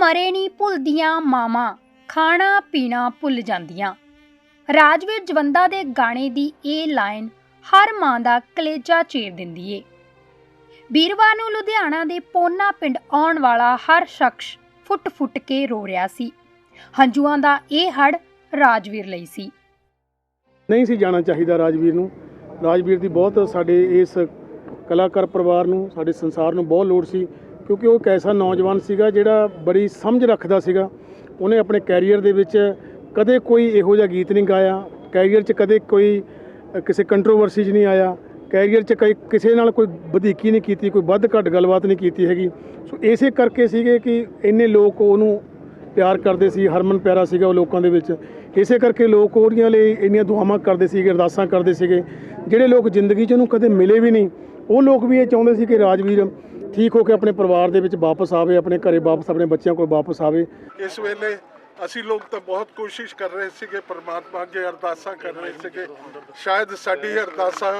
ਮਰੇ ਨਹੀਂ ਭੁੱਲਦੀਆਂ ਮਾਵਾਂ, ਖਾਣਾ ਪੀਣਾ ਭੁੱਲ ਜਾਂਦੀਆਂ। ਰਾਜਵੀਰ ਜਵੰਦਾ ਦੇ ਗਾਣੇ ਦੀ ਇਹ ਲਾਈਨ ਹਰ ਮਾਂ ਦਾ ਕਲੇਜਾ ਚੀਰ ਦਿੰਦੀ ਏ। ਵੀਰਵਾਰ ਨੂੰ ਲੁਧਿਆਣਾ ਦੇ ਪੋਨਾ ਪਿੰਡ ਆਉਣ ਵਾਲਾ ਹਰ ਸ਼ਖਸ ਫੁੱਟ-ਫੁੱਟ ਕੇ ਰੋ ਰਿਹਾ ਸੀ। ਹੰਝੂਆਂ ਦਾ ਇਹ ਹੜ ਰਾਜਵੀਰ ਲਈ ਸੀ। ਨਹੀਂ ਸੀ ਜਾਣਾ ਚਾਹੀਦਾ ਰਾਜਵੀਰ ਨੂੰ। ਰਾਜਵੀਰ ਦੀ ਬਹੁਤ ਸਾਡੇ ਇਸ ਕਲਾਕਾਰ ਪਰਿਵਾਰ ਨੂੰ, ਸਾਡੇ ਸੰਸਾਰ ਨੂੰ ਬਹੁਤ ਲੋੜ ਸੀ। ਕਿਉਂਕਿ ਉਹ ਇੱਕ ਐਸਾ ਨੌਜਵਾਨ ਸੀਗਾ ਜਿਹੜਾ ਬੜੀ ਸਮਝ ਰੱਖਦਾ ਸੀਗਾ। ਉਹਨੇ ਆਪਣੇ ਕੈਰੀਅਰ ਦੇ ਵਿੱਚ ਕਦੇ ਕੋਈ ਇਹੋ ਜਿਹਾ ਗੀਤ ਨਹੀਂ ਗਾਇਆ। ਕੈਰੀਅਰ 'ਚ ਕਦੇ ਕੋਈ ਕਿਸੇ ਕੰਟਰੋਵਰਸੀ 'ਚ ਨਹੀਂ ਆਇਆ। ਕੈਰੀਅਰ 'ਚ ਕਈ, ਕਿਸੇ ਨਾਲ ਕੋਈ ਵਧੀਕੀ ਨਹੀਂ ਕੀਤੀ, ਕੋਈ ਵੱਧ ਘੱਟ ਗੱਲਬਾਤ ਨਹੀਂ ਕੀਤੀ ਹੈਗੀ। ਸੋ ਇਸੇ ਕਰਕੇ ਸੀਗੇ ਕਿ ਇੰਨੇ ਲੋਕ ਉਹਨੂੰ ਪਿਆਰ ਕਰਦੇ ਸੀ, ਹਰਮਨ ਪਿਆਰਾ ਸੀਗਾ ਉਹ ਲੋਕਾਂ ਦੇ ਵਿੱਚ। ਇਸੇ ਕਰਕੇ ਲੋਕ ਉਹਦੀਆਂ ਲਈ ਇੰਨੀਆਂ ਦੁਆਵਾਂ ਕਰਦੇ ਸੀਗੇ, ਅਰਦਾਸਾਂ ਕਰਦੇ ਸੀਗੇ। ਜਿਹੜੇ ਲੋਕ ਜ਼ਿੰਦਗੀ 'ਚ ਉਹਨੂੰ ਕਦੇ ਮਿਲੇ ਵੀ ਨਹੀਂ, ਉਹ ਲੋਕ ਵੀ ਇਹ ਚਾਹੁੰਦੇ ਸੀ ਕਿ ਰਾਜਵੀਰ ਠੀਕ ਹੋ ਕੇ ਆਪਣੇ ਪਰਿਵਾਰ ਦੇ ਵਿੱਚ ਵਾਪਸ ਆਵੇ ਆਪਣੇ ਘਰੇ ਵਾਪਸ ਆਪਣੇ ਬੱਚਿਆਂ ਕੋਲ ਵਾਪਸ ਆਵੇ। ਇਸ ਵੇਲੇ ਅਸੀਂ ਲੋਕ ਤਾਂ ਬਹੁਤ ਕੋਸ਼ਿਸ਼ ਕਰ ਰਹੇ ਸੀਗੇ ਪਰਮਾਤਮਾ ਅੱਗੇ ਅਰਦਾਸਾਂ ਕਰ ਰਹੇ ਸੀਗੇ। ਸ਼ਾਇਦ ਸਾਡੀ ਅਰਦਾਸਾਂ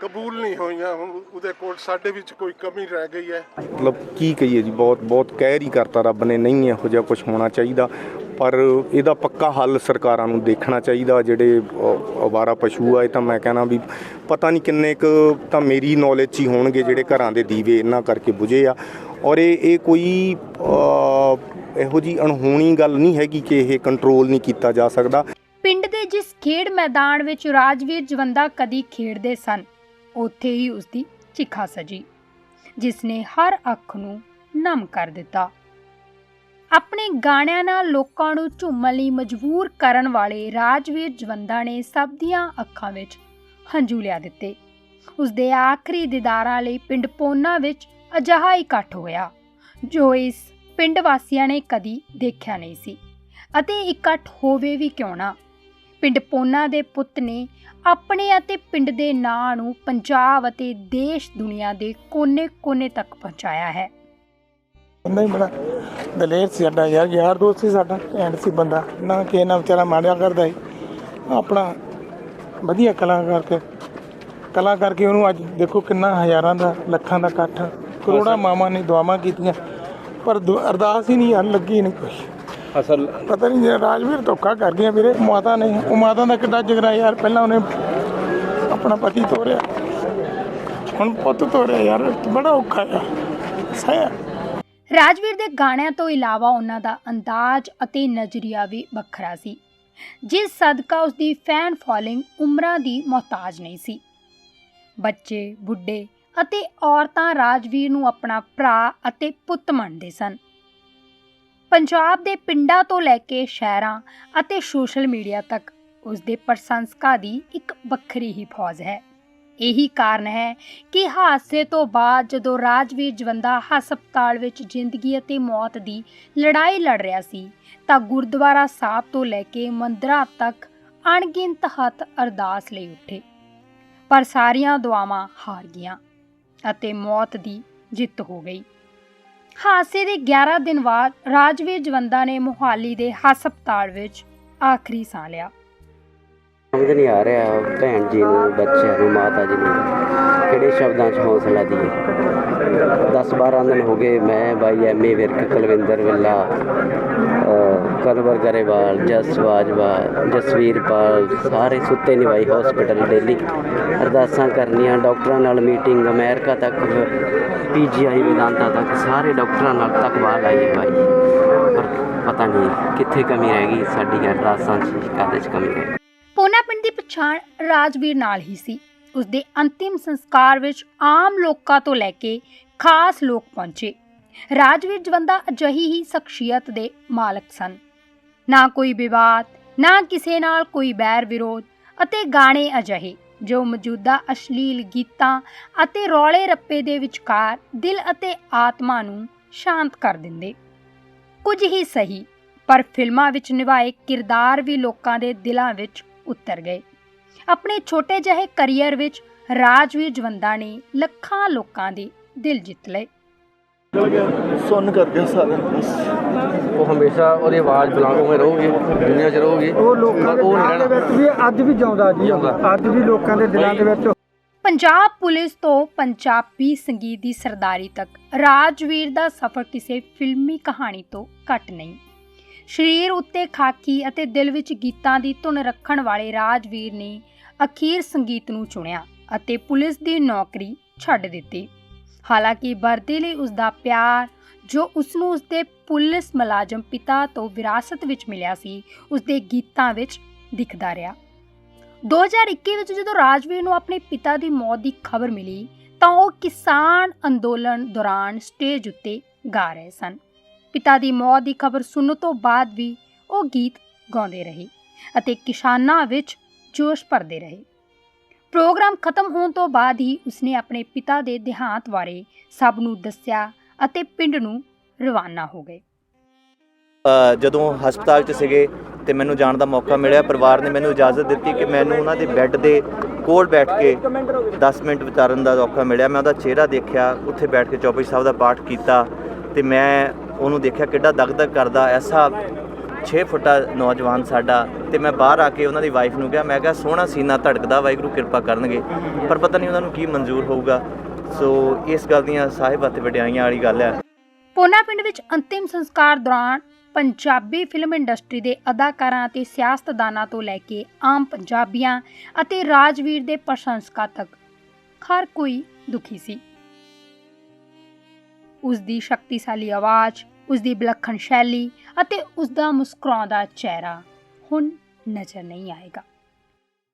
ਕਬੂਲ ਨਹੀਂ ਹੋਈਆਂ ਹੁਣ ਉਹਦੇ ਕੋਲ ਸਾਡੇ ਵਿੱਚ ਕੋਈ ਕਮੀ ਰਹਿ ਗਈ ਹੈ। ਮਤਲਬ ਕੀ ਕਹੀਏ ਜੀ ਬਹੁਤ ਬਹੁਤ ਕਹਿਰ ਹੀ ਕਰਤਾ ਰੱਬ ਨੇ ਨਹੀਂ ਇਹੋ ਜਿਹਾ ਕੁਝ ਹੋਣਾ ਚਾਹੀਦਾ। ਪਰ ਇਹਦਾ ਪੱਕਾ ਹੱਲ ਸਰਕਾਰਾਂ ਨੂੰ ਦੇਖਣਾ ਚਾਹੀਦਾ, ਜਿਹੜੇ ਅਵਾਰਾ ਪਸ਼ੂ ਆ, ਇਹ ਤਾਂ ਮੈਂ ਕਹਿਣਾ ਵੀ ਪਤਾ ਨਹੀਂ ਕਿੰਨੇ ਕੁ ਤਾਂ ਮੇਰੀ ਨੌਲੇਜ 'ਚ ਹੀ ਹੋਣਗੇ ਜਿਹੜੇ ਘਰਾਂ ਦੇ ਦੀਵੇ ਇਹਨਾਂ ਕਰਕੇ ਬੁਝੇ ਆ। ਔਰ ਇਹ ਇਹ ਕੋਈ ਇਹੋ ਜੀ ਅਣਹੋਣੀ ਗੱਲ ਨਹੀਂ ਹੈਗੀ ਕਿ ਇਹ ਕੰਟਰੋਲ ਨਹੀਂ ਕੀਤਾ ਜਾ ਸਕਦਾ। ਪਿੰਡ ਦੇ ਜਿਸ ਖੇਡ ਮੈਦਾਨ ਵਿੱਚ ਰਾਜਵੀਰ ਜਵੰਦਾ ਕਦੀ ਖੇਡਦੇ ਸਨ, ਉੱਥੇ ਹੀ ਉਸਦੀ ਚਿਖਾ ਸਜੀ ਜਿਸ ਨੇ ਹਰ ਅੱਖ ਨੂੰ ਨਮ ਕਰ ਦਿੱਤਾ। ਆਪਣੇ ਗਾਣਿਆਂ ਨਾਲ ਲੋਕਾਂ ਨੂੰ ਝੂਮਣ ਲਈ ਮਜਬੂਰ ਕਰਨ ਵਾਲੇ ਰਾਜਵੀਰ ਜਵੰਦਾ ਨੇ ਸਭ ਦੀਆਂ ਅੱਖਾਂ ਵਿੱਚ ਹੰਝੂ ਲਿਆ ਦਿੱਤੇ। ਉਸਦੇ ਆਖਰੀ ਦੀਦਾਰਾਂ ਲਈ ਪਿੰਡ ਪੋਨਾ ਵਿੱਚ ਅਜਿਹਾ ਇਕੱਠ ਹੋਇਆ, ਜੋ ਇਸ ਪਿੰਡ ਵਾਸੀਆਂ ਨੇ ਕਦੀ ਦੇਖਿਆ ਨਹੀਂ ਸੀ। ਅਤੇ ਇਕੱਠ ਹੋਵੇ ਵੀ ਕਿਉਂ ਨਾ, ਪਿੰਡ ਪੋਨਾ ਦੇ ਪੁੱਤ ਨੇ ਆਪਣੇ ਅਤੇ ਪਿੰਡ ਦੇ ਨਾਂ ਨੂੰ ਪੰਜਾਬ ਅਤੇ ਦੇਸ਼ ਦੁਨੀਆ ਦੇ ਕੋਨੇ-ਕੋਨੇ ਤੱਕ ਪਹੁੰਚਾਇਆ ਹੈ। ਬੰਦਾ ਹੀ ਬੜਾ ਦਲੇਰ ਸੀ ਸਾਡਾ ਯਾਰ ਯਾਰ ਦੋਸਤ ਸੀ ਸਾਡਾ ਐਂਡ ਸੀ ਬੰਦਾ। ਨਾ ਕਿਸੇ ਨਾਲ ਵਿਚਾਰਾ ਮਾੜਿਆ ਕਰਦਾ ਸੀ। ਆਪਣਾ ਵਧੀਆ ਕਲਾ ਕਰਕੇ ਕਲਾ ਕਰਕੇ ਉਹਨੂੰ ਅੱਜ ਦੇਖੋ ਕਿੰਨਾ ਹਜ਼ਾਰਾਂ ਦਾ ਲੱਖਾਂ ਦਾ ਇਕੱਠ। ਕਰੋੜਾਂ ਮਾਵਾਂ ਨੇ ਦੁਆਵਾਂ ਕੀਤੀਆਂ ਪਰ ਦੁ- ਅਰਦਾਸ ਹੀ ਨਹੀਂ ਹੱਲ ਲੱਗੀ ਨਹੀਂ ਕੋਈ। ਅਸਲ ਪਤਾ ਨਹੀਂ ਜੇ ਰਾਜਵੀਰ ਧੋਖਾ ਕਰ ਗਿਆ ਵੀਰੇ ਮਾਤਾ ਨੇ ਉਹ ਮਾਤਾ ਦਾ ਕਿੱਡਾ ਜਿਗਰਾ ਯਾਰ ਪਹਿਲਾਂ ਉਹਨੇ ਆਪਣਾ ਪਤੀ ਤੋਰਿਆ ਹੁਣ ਪੁੱਤ ਤੋਰਿਆ ਯਾਰ ਬੜਾ ਔਖਾ ਆ। ਸਹਿ। ਰਾਜਵੀਰ ਦੇ ਗਾਣਿਆਂ ਤੋਂ ਇਲਾਵਾ ਉਹਨਾਂ ਦਾ ਅੰਦਾਜ਼ ਅਤੇ ਨਜ਼ਰੀਆ ਵੀ ਵੱਖਰਾ ਸੀ। ਜਿਸ ਸਦਕਾ ਉਸਦੀ ਫੈਨ ਫੋਲੋਇੰਗ ਉਮਰਾਂ ਦੀ ਮੁਹਤਾਜ ਨਹੀਂ ਸੀ। ਬੱਚੇ, ਬੁੱਢੇ ਅਤੇ ਔਰਤਾਂ ਰਾਜਵੀਰ ਨੂੰ ਆਪਣਾ ਭਰਾ ਅਤੇ ਪੁੱਤ ਮੰਨਦੇ ਸਨ। ਪੰਜਾਬ ਦੇ ਪਿੰਡਾਂ ਤੋਂ ਲੈ ਕੇ ਸ਼ਹਿਰਾਂ ਅਤੇ ਸੋਸ਼ਲ ਮੀਡੀਆ ਤੱਕ ਉਸਦੇ ਪ੍ਰਸ਼ੰਸਕਾਂ ਦੀ ਇੱਕ ਵੱਖਰੀ ਹੀ ਫੌਜ ਹੈ। ਇਹੀ ਕਾਰਨ ਹੈ ਕਿ ਹਾਦਸੇ ਤੋਂ ਬਾਅਦ ਜਦੋਂ ਰਾਜਵੀਰ ਜਵੰਦਾ ਹਸਪਤਾਲ ਵਿੱਚ ਜ਼ਿੰਦਗੀ ਅਤੇ ਮੌਤ ਦੀ ਲੜਾਈ ਲੜ ਰਿਹਾ ਸੀ, ਤਾਂ ਗੁਰਦੁਆਰਾ ਸਾਹਿਬ ਤੋਂ ਲੈ ਕੇ ਮੰਦਰਾਂ ਤੱਕ ਅਣਗਿਣਤ ਹੱਥ ਅਰਦਾਸ ਲਈ ਉੱਠੇ। ਪਰ ਸਾਰੀਆਂ ਦੁਆਵਾਂ ਹਾਰ ਗਈਆਂ ਅਤੇ ਮੌਤ ਦੀ ਜਿੱਤ ਹੋ ਗਈ। ਹਾਦਸੇ ਦੇ 11 ਦਿਨ ਬਾਅਦ ਰਾਜਵੀਰ ਜਵੰਦਾ ਨੇ ਮੁਹਾਲੀ ਦੇ ਹਸਪਤਾਲ ਵਿੱਚ ਆਖਰੀ ਸਾਹ ਲਿਆ। ਸਮਝ ਨਹੀਂ ਆ ਰਿਹਾ ਭੈਣ ਜੀ ਨੂੰ, ਬੱਚਿਆਂ ਨੂੰ, ਮਾਤਾ ਜੀ ਨੂੰ, ਕਿਹੜੇ ਸ਼ਬਦਾਂ 'ਚ ਹੌਸਲਾ ਦਈਏ। 10 12 ਦਿਨ ਹੋ ਗਏ, ਮੈਂ ਬਾਈ ਐਮਏ ਵਿਰਕ ਕੁਲਵਿੰਦਰ ਵਿੱਲਾ, ਅਹ ਕਨਵਰ ਗਰੇਵਾਲ, ਜਸ ਬਾਜਵਾ ਜਸਵੀਰ ਪਾਲ, ਸਾਰੇ ਸੁੱਤੇ ਨਹੀਂ ਬਾਈ ਹਸਪੀਟਲ ਡੇਲੀ ਅਰਦਾਸਾਂ ਕਰਨੀਆਂ, ਡਾਕਟਰਾਂ ਨਾਲ ਮੀਟਿੰਗ ਅਮਰੀਕਾ ਤੱਕ ਪੀਜੀਆਈ ਵਿਦਾਂਤਾ ਤੱਕ, ਸਾਰੇ ਡਾਕਟਰਾਂ ਨਾਲ ਤੱਕ ਬਾਹਰ ਲਾਈਏ ਬਾਈ। ਪਰ ਪਤਾ ਨਹੀਂ ਕਿੱਥੇ ਕਮੀ ਰਹਿ ਗਈ ਸਾਡੀ ਅਰਦਾਸਾਂ 'ਚ, ਕਾਹਦੇ 'ਚ ਕਮੀ ਰਹਿ ਗਈ। ਉਹਨਾਂ ਪਿੰਡ ਦੀ ਪਛਾਣ ਰਾਜਵੀਰ ਨਾਲ ਹੀ ਸੀ। ਉਸਦੇ ਅੰਤਿਮ ਸੰਸਕਾਰ ਵਿੱਚ ਆਮ ਲੋਕਾਂ ਤੋਂ ਲੈ ਕੇ ਖਾਸ ਲੋਕ ਪਹੁੰਚੇ। ਰਾਜਵੀਰ ਜਵੰਦਾ ਅਜਿਹੀ ਹੀ ਸ਼ਖਸੀਅਤ ਦੇ ਮਾਲਕ ਸਨ। ਨਾ ਕੋਈ ਵਿਵਾਦ, ਨਾ ਕਿਸੇ ਨਾਲ ਕੋਈ ਬੈਰ ਵਿਰੋਧ ਅਤੇ ਗਾਣੇ ਅਜਿਹੇ, ਜੋ ਮੌਜੂਦਾ ਅਸ਼ਲੀਲ ਗੀਤਾਂ ਅਤੇ ਰੌਲੇ ਰੱਪੇ ਦੇ ਵਿਚਕਾਰ ਦਿਲ ਅਤੇ ਆਤਮਾ ਨੂੰ ਸ਼ਾਂਤ ਕਰ ਦਿੰਦੇ। ਕੁਝ ਹੀ ਸਹੀ, ਪਰ ਫਿਲਮਾਂ ਵਿੱਚ ਨਿਭਾਏ ਕਿਰਦਾਰ ਵੀ ਲੋਕਾਂ ਦੇ ਦਿਲਾਂ ਵਿੱਚ ਉਤਰ ਗਏ। ਆਪਣੇ ਛੋਟੇ ਜਿਹੇ ਕੈਰੀਅਰ ਵਿੱਚ ਰਾਜਵੀਰ ਜਵੰਦਾ ਨੇ ਲੱਖਾਂ ਲੋਕਾਂ ਦੇ ਦਿਲ ਜਿੱਤ ਲਏ ਸੁਣ ਕਰਕੇ ਸਾਰਿਆਂ ਨੂੰ ਬਸ। ਉਹ ਹਮੇਸ਼ਾ ਉਹਦੀ ਆਵਾਜ਼ ਬੁਲੰਦ ਹੋਏ ਰਹੂਗੀ ਦੁਨੀਆ 'ਚ ਰਹੂਗੀ। ਉਹ ਲੋਕਾਂ ਦੇ ਦਿਲਾਂ ਦੇ ਰਹਿਣਾ। ਵਿੱਚ ਵੀ ਅੱਜ ਵੀ ਜਿਉਂਦਾ ਜੀ। ਅੱਜ ਵੀ ਲੋਕਾਂ ਦੇ ਦਿਲਾਂ ਦੇ ਵਿੱਚ ਪੰਜਾਬ ਪੁਲਿਸ ਤੋਂ ਪੰਜਾਬੀ ਸੰਗੀਤ ਦੀ ਸਰਦਾਰੀ ਤੱਕ ਰਾਜਵੀਰ ਦਾ ਸਫ਼ਰ ਕਿਸੇ ਫਿਲਮੀ ਕਹਾਣੀ ਤੋਂ ਘੱਟ ਨਹੀਂ। ਸਰੀਰ ਉੱਤੇ ਖਾਕੀ ਅਤੇ ਦਿਲ ਵਿੱਚ ਗੀਤਾਂ ਦੀ ਧੁਨ ਰੱਖਣ ਵਾਲੇ ਰਾਜਵੀਰ ਨੇ ਅਖੀਰ ਸੰਗੀਤ ਨੂੰ ਚੁਣਿਆ ਅਤੇ ਪੁਲਿਸ ਦੀ ਨੌਕਰੀ ਛੱਡ ਦਿੱਤੀ। ਹਾਲਾਂਕਿ ਵਰਦੀ ਲਈ ਉਸ ਦਾ ਪਿਆਰ, ਜੋ ਉਸ ਨੂੰ ਉਸਦੇ ਪੁਲਿਸ ਮੁਲਾਜ਼ਮ ਪਿਤਾ ਤੋਂ ਵਿਰਾਸਤ ਵਿੱਚ ਮਿਲਿਆ ਸੀ, ਉਸਦੇ ਗੀਤਾਂ ਵਿੱਚ ਦਿਖਦਾ ਰਿਹਾ। 2021 ਵਿੱਚ ਜਦੋਂ ਰਾਜਵੀਰ ਨੂੰ ਆਪਣੇ ਪਿਤਾ ਦੀ ਮੌਤ ਦੀ ਖਬਰ ਮਿਲੀ, ਤਾਂ ਉਹ ਕਿਸਾਨ ਅੰਦੋਲਨ ਦੌਰਾਨ ਸਟੇਜ ਉੱਤੇ ਗਾ ਰਹੇ ਸਨ। ਪਿਤਾ ਦੀ ਮੌਤ ਦੀ ਖਬਰ ਸੁਣਨ ਤੋਂ ਬਾਅਦ ਵੀ ਉਹ ਗੀਤ ਗਾਉਂਦੇ ਰਹੇ ਅਤੇ ਕਿਸਾਨਾਂ ਵਿੱਚ ਜੋਸ਼ ਭਰਦੇ ਰਹੇ। ਪ੍ਰੋਗਰਾਮ ਖਤਮ ਹੋਣ ਤੋਂ ਬਾਅਦ ਹੀ ਉਸਨੇ ਆਪਣੇ ਪਿਤਾ ਦੇ ਦੇਹਾਂਤ ਬਾਰੇ ਸਭ ਨੂੰ ਦੱਸਿਆ ਅਤੇ ਪਿੰਡ ਨੂੰ ਰਵਾਨਾ ਹੋ ਗਏ। ਜਦੋਂ ਹਸਪਤਾਲ 'ਚ ਸੀਗੇ ਤੇ ਮੈਨੂੰ ਜਾਣ ਦਾ ਮੌਕਾ ਮਿਲਿਆ, ਪਰਿਵਾਰ ਨੇ ਮੈਨੂੰ ਇਜਾਜ਼ਤ ਦਿੱਤੀ ਕਿ ਮੈਨੂੰ ਉਹਨਾਂ ਦੇ ਬੈੱਡ ਦੇ ਕੋਲ ਬੈਠ ਕੇ 10 ਮਿੰਟ ਵਿਚਾਰਨ ਦਾ ਮੌਕਾ ਮਿਲਿਆ। ਮੈਂ ਉਹਦਾ ਚਿਹਰਾ ਦੇਖਿਆ, ਉੱਥੇ ਬੈਠ ਕੇ ਚੌਪਈ ਸਾਹਿਬ ਦਾ ਪਾਠ ਕੀਤਾ ਤੇ ਮੈਂ ਉਹਨੂੰ ਦੇਖਿਆ ਕਿੱਡਾ ਦਗਦਗ ਕਰਦਾ, ਐਸਾ 6 ਫੁੱਟਾ ਨੌਜਵਾਨ ਸਾਡਾ। ਤੇ ਮੈਂ ਬਾਹਰ ਆ ਕੇ ਉਹਨਾਂ ਦੀ ਵਾਈਫ ਨੂੰ ਕਿਹਾ, ਮੈਂ ਕਿਹਾ, ਸੋਹਣਾ ਸੀਨਾ ਧੜਕਦਾ, ਵਾਹਿਗੁਰੂ ਕਿਰਪਾ ਕਰਨਗੇ। ਪਰ ਪਤਾ ਨਹੀਂ ਉਹਨਾਂ ਨੂੰ ਕੀ ਮਨਜ਼ੂਰ ਹੋਊਗਾ। ਸੋ ਇਸ ਗੱਲ ਦੀਆਂ ਸਾਹਿਬਾਂ ਤੇ ਵਡਿਆਈਆਂ ਵਾਲੀ ਗੱਲ ਹੈ। ਪੋਨਾ ਪਿੰਡ ਵਿੱਚ ਅੰਤਿਮ ਸੰਸਕਾਰ ਦੌਰਾਨ ਪੰਜਾਬੀ ਫਿਲਮ ਇੰਡਸਟਰੀ ਦੇ ਅਦਾਕਾਰਾਂ ਅਤੇ ਸਿਆਸਤਦਾਨਾਂ ਤੋਂ ਲੈ ਕੇ ਆਮ ਪੰਜਾਬੀਆਂ ਅਤੇ ਰਾਜਵੀਰ ਦੇ ਪ੍ਰਸ਼ੰਸਕਾਂ ਤੱਕ ਹਰ ਕੋਈ ਦੁਖੀ ਸੀ। ਉਸ ਦੀ ਸ਼ਕਤੀਸ਼ਾਲੀ ਆਵਾਜ਼ ਉਸ ਦੀ ਵਿਲੱਖਣ ਸ਼ੈਲੀ ਅਤੇ ਉਸ ਦਾ ਮੁਸਕਰਾਉਂਦਾ ਚਿਹਰਾ ਹੁਣ ਨਜ਼ਰ ਨਹੀਂ ਆਏਗਾ।